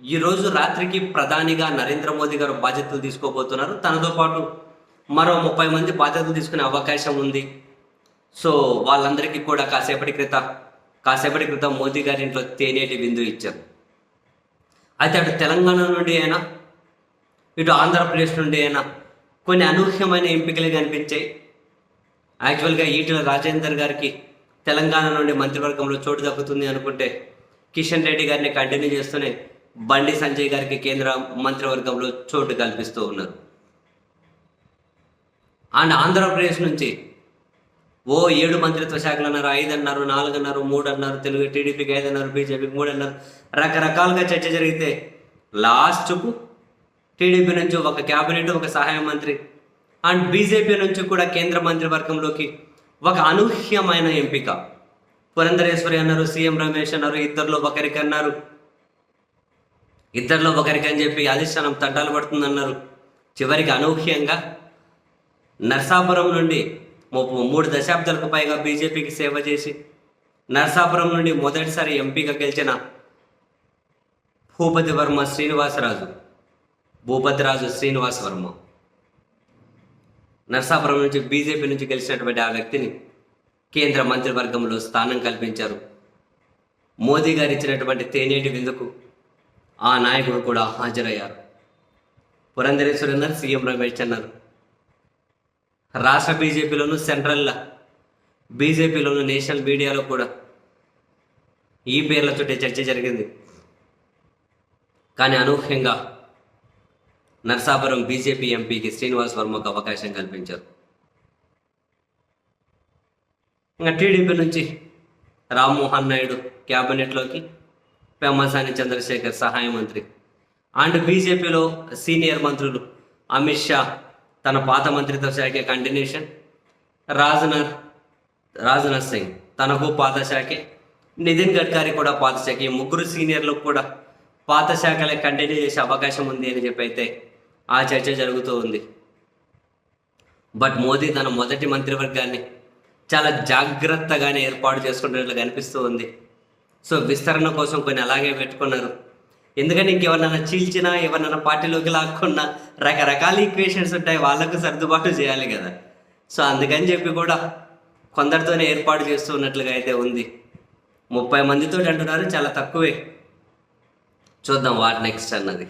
ఈరోజు రాత్రికి ప్రధానిగా నరేంద్ర మోదీ గారు బాధ్యతలు తీసుకోబోతున్నారు. తనతో పాటు మరో ముప్పై మంది బాధ్యతలు తీసుకునే అవకాశం ఉంది. సో వాళ్ళందరికీ కూడా కాసేపటి క్రితం కాసేపటి క్రితం మోదీ గారి ఇంట్లో తేనేటి విందు ఇచ్చారు. అయితే అటు తెలంగాణ నుండి అయినా ఇటు ఆంధ్రప్రదేశ్ నుండి అయినా కొన్ని అనూహ్యమైన ఎంపికలు కనిపించాయి. యాక్చువల్గా ఈటల రాజేందర్ గారికి తెలంగాణ నుండి మంత్రివర్గంలో చోటు దక్కుతుంది అనుకుంటే కిషన్ రెడ్డి గారిని కంటిన్యూ చేస్తూనే బండి సంజయ్ గారికి కేంద్ర మంత్రివర్గంలో చోటు కల్పిస్తూ ఉన్నారు. అండ్ ఆంధ్రప్రదేశ్ నుంచి ఓ ఏడు మంత్రిత్వ శాఖలు అన్నారు ఐదు అన్నారు నాలుగు అన్నారు మూడు అన్నారు తెలుగు టీడీపీకి ఐదు అన్నారు బీజేపీకి మూడు అన్నారు. రకరకాలుగా చర్చ జరిగితే లాస్ట్కు టీడీపీ నుంచి ఒక క్యాబినెట్ ఒక సహాయ మంత్రి అండ్ బీజేపీ నుంచి కూడా కేంద్ర మంత్రివర్గంలోకి ఒక అనూహ్యమైన ఎంపిక. పురంధరేశ్వరి అన్నారు సీఎం రమేష్ అన్నారు ఇద్దరిలో ఒకరికి అన్నారు. ఇద్దరిలో ఒకరికి అని చెప్పి అధిష్టానం తంటాలు పడుతుందన్నారు. చివరికి అనూహ్యంగా నర్సాపురం నుండి మూడు దశాబ్దాలకు పైగా బీజేపీకి సేవ చేసి నర్సాపురం నుండి మొదటిసారి ఎంపీగా గెలిచిన భూపతి వర్మ శ్రీనివాసరాజు భూపతిరాజు శ్రీనివాస వర్మ. నర్సాపురం నుంచి బీజేపీ నుంచి గెలిచినటువంటి ఆ వ్యక్తిని కేంద్ర మంత్రివర్గంలో స్థానం కల్పించారు. మోదీ గారు ఇచ్చినటువంటి తేనేటి విందుకు ఆ నాయకుడు కూడా హాజరయ్యారు. పురంధరేశ్వరి అన్నారు సీఎం రమేష్ అన్నారు. రాష్ట్ర బీజేపీలోను సెంట్రల్ బీజేపీలోను నేషనల్ మీడియాలో కూడా ఈ పేర్ల చుట్టే చర్చ జరిగింది. కానీ అనూహ్యంగా నర్సాపురం బీజేపీ ఎంపీకి శ్రీనివాస్ వర్మకు అవకాశం కల్పించారు. ఇంకా టీడీపీ నుంచి రామ్మోహన్ నాయుడు క్యాబినెట్లోకి పెమ్మసాని చంద్రశేఖర్ సహాయ మంత్రి. అండ్ బీజేపీలో సీనియర్ మంత్రులు అమిత్ షా తన పాత మంత్రిత్వ శాఖే కంటిన్యూషన్. రాజ్నాథ్ రాజ్నాథ్ సింగ్ తనకు పాత శాఖే. నితిన్ గడ్కరీ కూడా పాత శాఖ. ఈ ముగ్గురు సీనియర్లు కూడా పాత శాఖలే కంటిన్యూ చేసే అవకాశం ఉంది అని చెప్పి అయితే ఆ చర్చ జరుగుతూ ఉంది. బట్ మోదీ తన మొదటి మంత్రివర్గాన్ని చాలా జాగ్రత్తగానే ఏర్పాటు చేసుకుంటున్నట్లు కనిపిస్తూ ఉంది. సో విస్తరణ కోసం కొన్ని అలాగే పెట్టుకున్నారు. ఎందుకంటే ఇంకెవరినైనా చీల్చినా ఎవరినైనా పార్టీలోకి లాక్కున్నా రకరకాల ఈక్వేషన్స్ ఉంటాయి. వాళ్ళకు సర్దుబాటు చేయాలి కదా. సో అందుకని చెప్పి కూడా కొందరితోనే ఏర్పాటు చేస్తూ ఉన్నట్లుగా అయితే ఉంది. ముప్పై మందితో అంటున్నారు. చాలా తక్కువే. చూద్దాం వాట్ నెక్స్ట్ అన్నది.